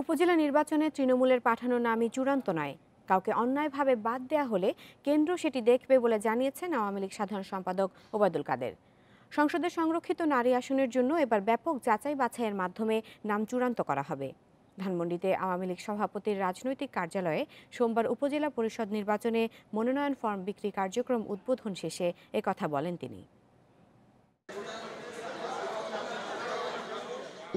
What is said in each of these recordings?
উপজেলা নির্বাচনে তৃণমূলের পাঠানো নামই চূড়ান্ত নয়। কাউকে অন্যায়ভাবে বাদ দেয়া হলে কেন্দ্র সেটি দেখবে বলে জানিয়েছেন আওয়ামী লীগ সাধারণ সম্পাদক ওবায়দুল কাদের। সংসদে সংরক্ষিত নারী আসনের জন্য এবার ব্যাপক যাচাই বাছাইয়ের মাধ্যমে নাম চূড়ান্ত করা হবে। ধানমন্ডিতে আওয়ামী লীগ সভাপতির রাজনৈতিক কার্যালয়ে সোমবার উপজেলা পরিষদ নির্বাচনে মনোনয়ন ফর্ম বিক্রি কার্যক্রম উদ্বোধন শেষে একথা বলেন তিনি।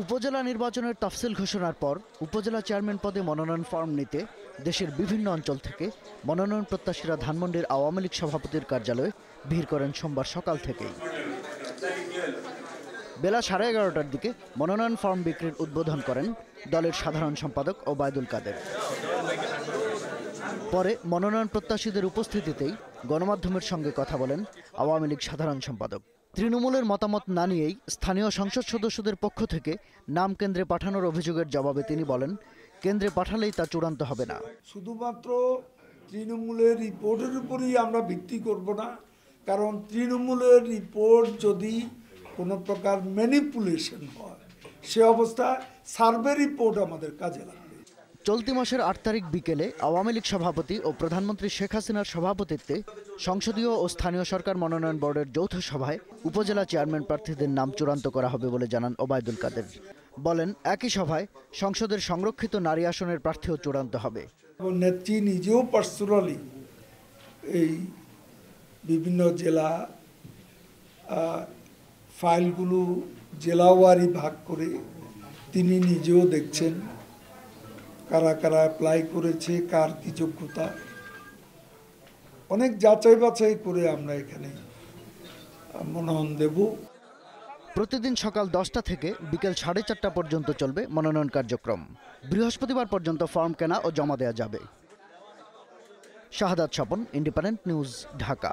উপজেলা নির্বাচনের তফসিল ঘোষণার পর উপজেলা চেয়ারম্যান পদে মনোনয়ন ফর্ম নিতে দেশের বিভিন্ন অঞ্চল থেকে মনোনয়ন প্রত্যাশীরা ধানমন্ডির আওয়ামী লীগ সভাপতির কার্যালয়ে ভিড় করেন সোমবার সকাল থেকেই। বেলা সাড়ে এগারোটার দিকে মনোনয়ন ফর্ম বিক্রির উদ্বোধন করেন দলের সাধারণ সম্পাদক ওবায়দুল কাদের। পরে মনোনয়ন প্রত্যাশীদের উপস্থিতিতেই গণমাধ্যমের সঙ্গে কথা বলেন আওয়ামী লীগ সাধারণ সম্পাদক। তৃণমূলের মতামত না নিয়েই স্থানীয় সংসদ সদস্যদের পক্ষ থেকে নাম কেন্দ্রে পাঠানোর অভিযোগের জবাবে তিনি বলেন, কেন্দ্রে পাঠালেই তা চূড়ান্ত হবে না। শুধুমাত্র তৃণমূলের রিপোর্টের উপরই আমরা ভিত্তি করব না, কারণ তৃণমূলের রিপোর্ট যদি কোনো প্রকার ম্যানিপুলেশন হয়, সে অবস্থা সার্ভে রিপোর্ট আমাদের কাজে লাগবে। চলতি মাসের আট তারিখ বিকেলে আওয়ামী লীগ সভাপতি ও প্রধানমন্ত্রী শেখ হাসিনার সভাপতিত্বে সংসদীয় ও স্থানীয় সরকার মনোনয়ন বোর্ডের যৌথ সভায় উপজেলা চেয়ারম্যান প্রার্থীদের নাম চূড়ান্ত করা হবে বলে জানান ওবায়দুল কাদের। বলেন, একই সভায় সংসদের সংরক্ষিত নারী আসনের প্রার্থীও চূড়ান্ত হবে। নেত্রী নিজেও পার্সোনালি এই বিভিন্ন জেলা ফাইলগুলো জেলাওয়ারি ভাগ করে তিনি নিজেও দেখছেন। কারা কারা অ্যাপ্লাই করেছে, কার কি যোগ্যতা। অনেক যাচাই বাছাই করে আমরা এখানে মনোনয়ন দেব। প্রতিদিন সকাল দশটা থেকে বিকেল সাড়ে চারটা পর্যন্ত চলবে মনোনয়ন কার্যক্রম। বৃহস্পতিবার পর্যন্ত ফর্ম কেনা ও জমা দেওয়া যাবে। Shahadat Swapan independent news Dhaka.